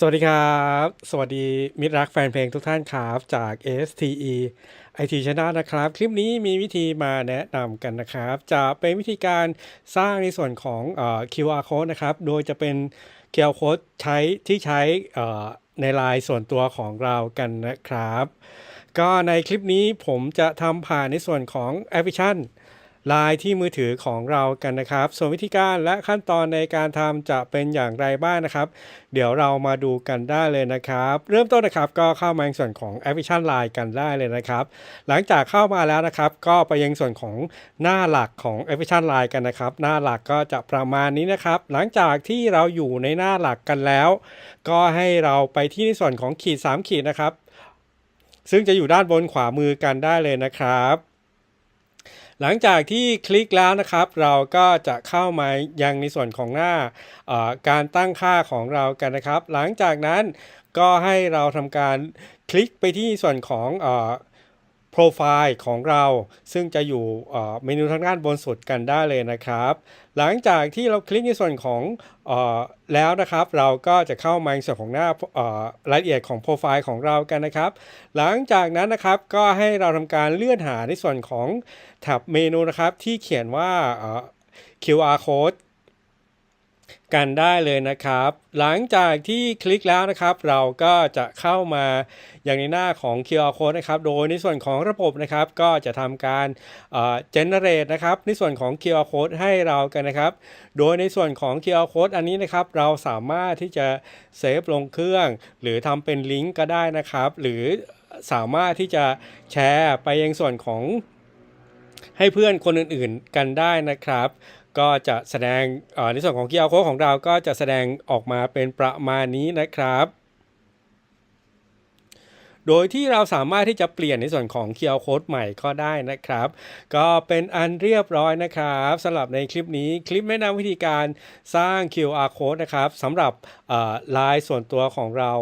สวัสดีครับ สวัสดีมิตรรักแฟนเพลงทุกท่านครับจาก STE IT Channel นะครับ คลิปนี้มีวิธีมาแนะนำกันนะครับ จะเป็นวิธีการสร้างในส่วนของอ QR code นะครับ โดยจะเป็น QR code ใช้ที่ใช้ในไลน์ส่วนตัวของเรากันนะครับ ก็ในคลิปนี้ผมจะทำผ่านในส่วนของแอปพลิเคชัน ไลน์ที่มือถือของเรากันนะครับ ส่วนวิธีการและขั้นตอนในการทำจะเป็นอย่างไรบ้างนะครับ เดี๋ยวเรามาดูกันได้เลยนะครับ เริ่มต้นนะครับก็เข้ามาในส่วนของแอปพลิเคชันไลน์กันได้เลยนะครับ หลังจากเข้ามาแล้วนะครับ ก็ไปยังส่วนของหน้าหลักของแอปพลิเคชันไลน์กันนะครับ หน้าหลักก็จะประมาณนี้นะครับ หลังจากที่เราอยู่ในหน้าหลักกันแล้ว ก็ให้เราไปที่ในส่วนของขีด 3 ขีดนะครับ ซึ่งจะอยู่ด้านบนขวามือกันได้เลยนะครับ หลังจากที่คลิกแล้วนะครับ เราก็จะเข้ามายังในส่วนของหน้าการตั้งค่าของเรากันนะครับ หลังจากนั้นก็ให้เราทำการคลิกไปที่ส่วนของอ โปรไฟล์ของเรา ซึ่งจะอยู่เมนูทางด้านบนสุดกันได้เลยนะครับ หลังจากที่เราคลิกในส่วนของออแล้วนะครับ เราก็จะเข้ามาในส่วนของหน้ารายละเอียดของโปรไฟล์ของเรากันนะครับ หลังจากนั้นนะครับก็ให้เราทำการเลื่อนหาในส่วนของแท็บเมนูนะครับที่เขียนว่า QR code กันได้เลยนะครับ หลังจากที่คลิกแล้วนะครับ เราก็จะเข้ามาอย่างในหน้าของ QR code นะครับ โดยในส่วนของระบบนะครับ ก็จะทำการเอ่อ generate นะครับ ในส่วนของ QR code ให้เรากันนะครับ โดยในส่วนของ QR code อันนี้นะครับ เราสามารถที่จะเซฟลงเครื่อง หรือทำเป็นลิงก์ก็ได้นะครับ หรือสามารถที่จะแชร์ไปยังส่วนของให้เพื่อนคนอื่นๆกันได้นะครับ ก็จะแสดงในส่วนของ QR code ของเราก็จะแสดงออกมาเป็นประมาณนี้นะครับ โดยที่เราสามารถที่จะเปลี่ยนในส่วนของ QR code ใหม่ก็ได้นะครับ ก็เป็นอันเรียบร้อยนะครับสำหรับในคลิปนี้คลิปแนะนำวิธีการสร้าง QR code นะครับสำหรับไลน์ส่วนตัวของเรา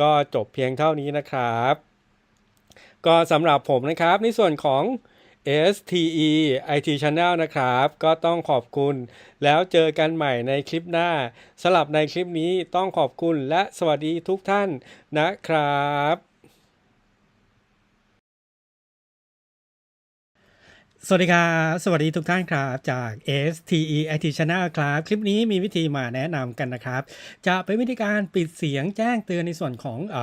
ก็จบเพียงเท่านี้นะครับ ก็สำหรับผมนะครับในส่วนของ STE IT Channel นะครับ ก็ต้องขอบคุณ แล้วเจอกันใหม่ในคลิปหน้าสำหรับในคลิปนี้ต้องขอบคุณและสวัสดีทุกท่านนะครับ สวัสดีครับสวัสดีทุกท่านครับ จาก STE IT Channel ครับ คลิปนี้มีวิธีมาแนะนำกันนะครับ จะเป็นวิธีการปิดเสียงแจ้งเตือนในส่วนของอ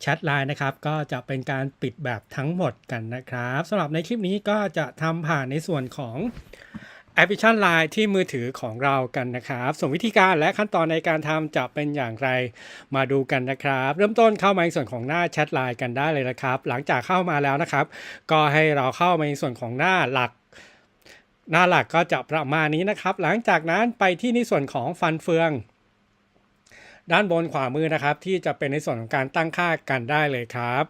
แชทไลน์นะครับ ก็จะเป็นการปิดแบบทั้งหมดกันนะครับสำหรับในคลิปนี้ก็จะทำผ่านในส่วนของ แอปพลิเคชัน Line ที่มือถือของเรากันนะครับ ส่วนวิธีการและขั้นตอนในการทำจะเป็นอย่างไรมาดูกันนะครับ เริ่มต้นเข้ามาในส่วนของหน้าแชทไลน์กันได้เลยนะครับ หลังจากเข้ามาแล้วนะครับ ก็ให้เราเข้ามาในส่วนของหน้าหลักหน้าหลักก็จะประมาณนี้นะครับ หลังจากนั้นไปที่ในส่วนของฟันเฟือง ด้านบนขวามือนะครับ ที่จะเป็นในส่วนของการตั้งค่ากันได้เลยครับ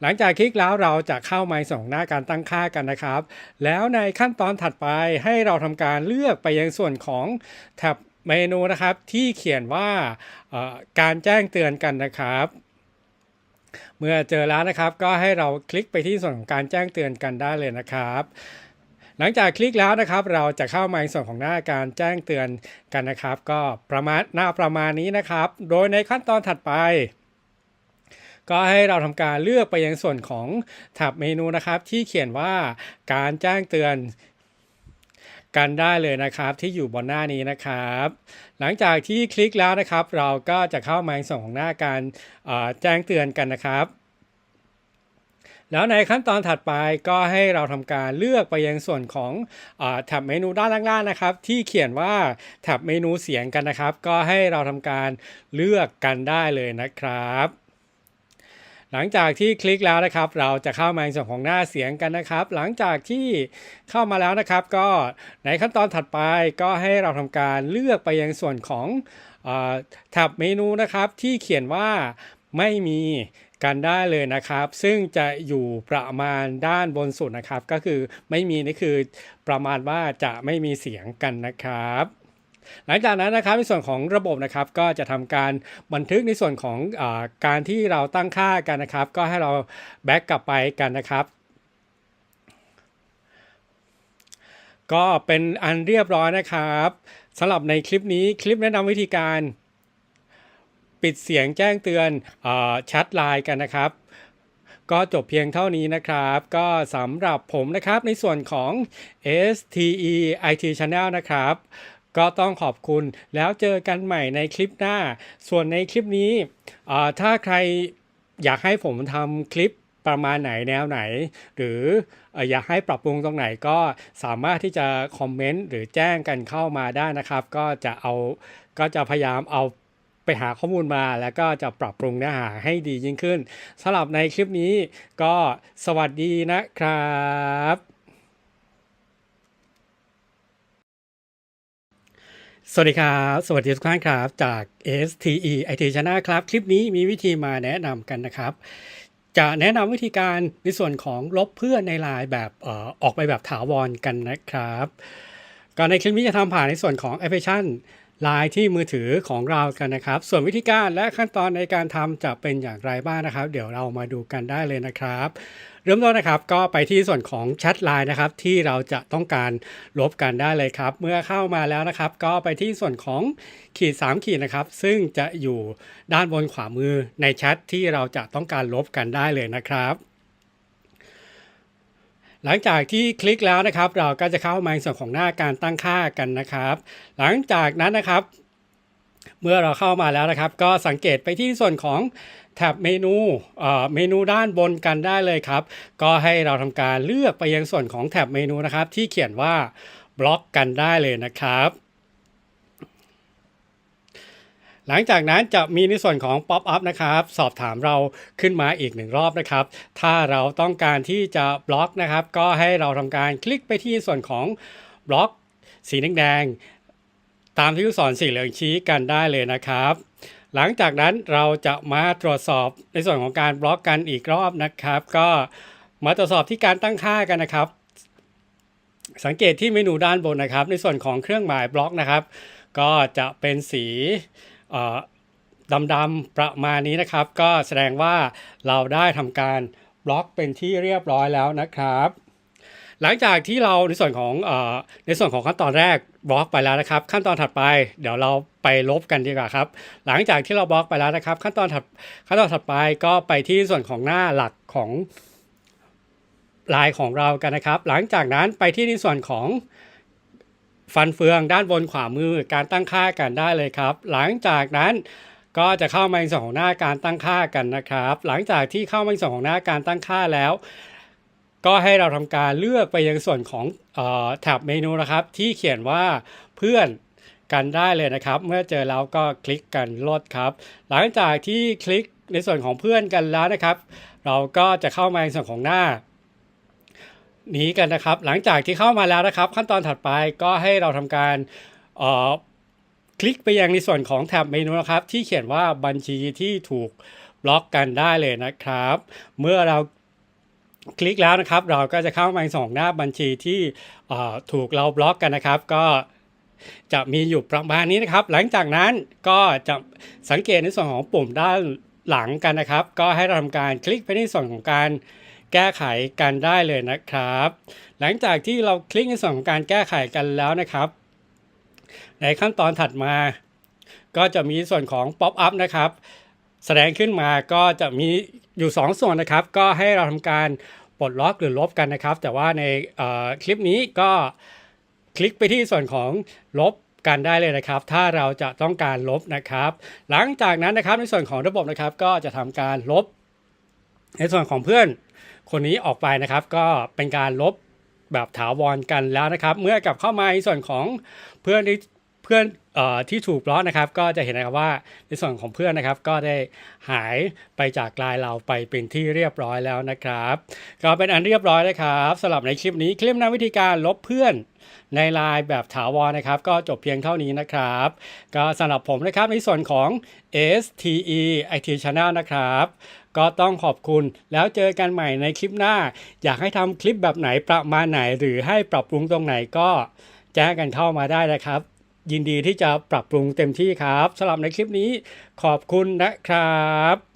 หลังจากคลิกแล้วเราจะเข้ามาส่งหน้าการตั้งค่ากันนะครับ แล้วในขั้นตอนถัดไปให้เราทำการเลือกไปยังส่วนของแท็บเมนูนะครับที่เขียนว่าการแจ้งเตือนกันนะครับเมื่อเจอแล้วนะครับก็ให้เราคลิกไปที่ส่วนของการแจ้งเตือนกันได้เลยนะครับ หลังจากคลิกแล้วนะครับ เราจะเข้ามาในส่วนของหน้าการแจ้งเตือนกันนะครับ ก็ประมาณหน้าประมาณนี้นะครับ โดยในขั้นตอนถัดไปก็ให้เราทำการเลือกไปยังส่วนของแท็บเมนูนะครับ ที่เขียนว่าการแจ้งเตือนกันได้เลยนะครับที่อยู่บนหน้านี้นะครับ หลังจากที่คลิกแล้วนะครับ เราก็จะเข้ามาในส่วนของหน้าการแจ้งเตือนกันนะครับ แล้วในขั้นตอนถัดไปก็ให้เราทำการเลือกไปยังส่วนของอแท็บเมนูด้านล่างๆนะครับ ที่เขียนว่าแท็บเมนูเสียงกันนะครับ ก็ให้เราทำการเลือกกันได้เลยนะครับหลังจากที่คลิกแล้วนะครับ เราจะเข้ามาในส่วนของหน้าเสียงกันนะครับ หลังจากที่เข้ามาแล้วนะครับ ก็ในขั้นตอนถัดไปก็ให้เราทำการเลือกไปยังส่วนของอแท็บเมนูนะครับ ที่เขียนว่าไม่มี กันได้เลยนะครับ ซึ่งจะอยู่ประมาณด้านบนสุดนะครับ ก็คือไม่มีนี่คือประมาณว่าจะไม่มีเสียงกันนะครับหลังจากนั้นนะครับในส่วนของระบบนะครับก็จะทำการบันทึกในส่วนของอการที่เราตั้งค่ากันนะครับ ก็ให้เราแบ็กกลับไปกันนะครับ ก็เป็นอันเรียบร้อยนะครับสำหรับในคลิปนี้คลิปแนะนำวิธีการ ปิดเสียงแจ้งเตือนอแชทไลน์กันนะครับ ก็จบเพียงเท่านี้นะครับ ก็สำหรับผมนะครับในส่วนของ STE IT Channel นะครับ ก็ต้องขอบคุณแล้วเจอกันใหม่ในคลิปหน้า ส่วนในคลิปนี้ ถ้าใครอยากให้ผมทำคลิปประมาณไหนแนวไหน หรืออยากให้ปรับปรุงตรงไหนก็สามารถที่จะคอมเมนต์หรือแจ้งกันเข้ามาได้นะครับ ก็จะเอาก็จะพยายามเอา ไปหาข้อมูลมาแล้วก็จะปรับปรุงเนื้อหาให้ดียิ่งขึ้นสำหรับในคลิปนี้ก็สวัสดีนะครับสวัสดีครับ สวัสดีทุกท่านครับจาก STE IT Channel ครับ คลิปนี้มีวิธีมาแนะนำกันนะครับ จะแนะนำวิธีการในส่วนของลบเพื่อนในไลน์แบบออออกไปแบบถาวรกันนะครับก่อนในคลิปนี้จะทำผ่านในส่วนของแอปพลิเคชัน ไลน์ที่มือถือของเรากันนะครับ ส่วนวิธีการและขั้นตอนในการทำจะเป็นอย่างไรบ้างนะครับ เดี๋ยวเรามาดูกันได้เลยนะครับ เริ่มต้นนะครับก็ไปที่ส่วนของแชทไลน์นะครับที่เราจะต้องการลบกันได้เลยครับ เมื่อเข้ามาแล้วนะครับ ก็ไปที่ส่วนของขีด 3 ขีดนะครับ ซึ่งจะอยู่ด้านบนขวามือในแชทที่เราจะต้องการลบกันได้เลยนะครับ หลังจากที่คลิกแล้วนะครับ เราก็จะเข้ามาในส่วนของหน้าการตั้งค่ากันนะครับ หลังจากนั้นนะครับ เมื่อเราเข้ามาแล้วนะครับ ก็สังเกตไปที่ส่วนของแท็บเมนูเมนูด้านบนกันได้เลยครับ ก็ให้เราทำการเลือกไปยังส่วนของแท็บเมนูนะครับ ที่เขียนว่าบล็อกกันได้เลยนะครับ หลังจากนั้นจะมีในส่วนของ Pop up นะครับ สอบถามเราขึ้นมาอีกหนึ่งรอบนะครับ ถ้าเราต้องการที่จะบล็อกนะครับ ก็ให้เราทำการคลิกไปที่ส่วนของบล็อกสีแดงๆตามที่ลูกศรสีเหลืองชี้กันได้เลยนะครับ หลังจากนั้นเราจะมาตรวจสอบในส่วนของการบล็อกกันอีกรอบนะครับ ก็มาตรวจสอบที่การตั้งค่ากันนะครับ สังเกตที่เมนูด้านบนนะครับ ในส่วนของเครื่องหมายบล็อกนะครับ ก็จะเป็นสี ดำๆประมาณนี้นะครับ ก็แสดงว่าเราได้ทำการบล็อกเป็นที่เรียบร้อยแล้วนะครับ หลังจากที่เราในส่วนของอในส่วนของขั้นตอนแรกบล็อกไปแล้วนะครับ ขั้นตอนถัดไปเดี๋ยวเราไปลบกันดีกว่าครับ หลังจากที่เราบล็อกไปแล้วนะครับ ขั้นตอนถัดขั้นตอนถัดไปก็ไปที่ส่วนของหน้าหลักของลายของเรากันนะครับ หลังจากนั้นไปที่ในส่วนของ ฟันเฟืองด้านบนขวามือการตั้งค่ากันได้เลยครับ หลังจากนั้นก็จะเข้ามาในส่วนของหน้าการตั้งค่ากันนะครับ หลังจากที่เข้ามาในส่วนของหน้าการตั้งค่าแล้ว ก็ให้เราทำการเลือกไปยังส่วนของแท็บเมนูนะครับ ที่เขียนว่าเพื่อนกันได้เลยนะครับ เมื่อเจอแล้วก็คลิกกันลดครับ หลังจากที่คลิกในส่วนของเพื่อนกันแล้วนะครับ เราก็จะเข้ามาในส่วนของหน้า นี้กันนะครับ หลังจากที่เข้ามาแล้วนะครับ ขั้นตอนถัดไปก็ให้เราทำการอ่อคลิกไปยังในส่วนของแท็บเมนูนะครับ ที่เขียนว่าบัญชีที่ถูกบล็อกกันได้เลยนะครับ เมื่อเราคลิกแล้วนะครับ เราก็จะเข้ามาในสองหน้าบัญชีที่อ่อถูกเราบล็อกกันนะครับ ก็จะมีอยู่ประมาณนี้นะครับ หลังจากนั้นก็จะสังเกตในส่วนของปุ่มด้านหลังกันนะครับ ก็ให้เราทำการคลิกไปในส่วนของการ แก้ไขกันได้เลยนะครับ หลังจากที่เราคลิกในส่วนของการแก้ไขกันแล้วนะครับ ในขั้นตอนถัดมา ก็จะมีส่วนของ Pop up นะครับ แสดงขึ้นมาก็จะมีอยู่ 2 ส่วนนะครับ ก็ให้เราทำการปลดล็อกหรือลบกันนะครับ แต่ว่าในคลิปนี้ก็คลิกไปที่ส่วนของลบกันได้เลยนะครับ ถ้าเราจะต้องการลบนะครับ หลังจากนั้นนะครับในส่วนของระบบนะครับ ก็จะทำการลบ ในส่วนของเพื่อนคนนี้ออกไปนะครับ ก็เป็นการลบแบบถาวรกันแล้วนะครับ เมื่อกลับเข้ามาในส่วนของเพื่อนที่เพื่อนออที่ถูกบล็อกนะครับ ก็จะเห็นนะครับว่าในส่วนของเพื่อนนะครับ ก็ได้หายไปจากไลน์เราไปเป็นที่เรียบร้อยแล้วนะครับ ก็เป็นอันเรียบร้อยนะครับสำหรับในคลิปนี้คลิปนำวิธีการลบเพื่อนในไลน์แบบถาวรนะครับ ก็จบเพียงเท่านี้นะครับ ก็สำหรับผมนะครับในส่วนของ STE IT Channel นะครับ ก็ต้องขอบคุณ แล้วเจอกันใหม่ในคลิปหน้า อยากให้ทำคลิปแบบไหนประมาณไหน หรือให้ปรับปรุงตรงไหนก็แจ้งกันเข้ามาได้นะครับ ยินดีที่จะปรับปรุงเต็มที่ครับสำหรับในคลิปนี้ขอบคุณนะครับ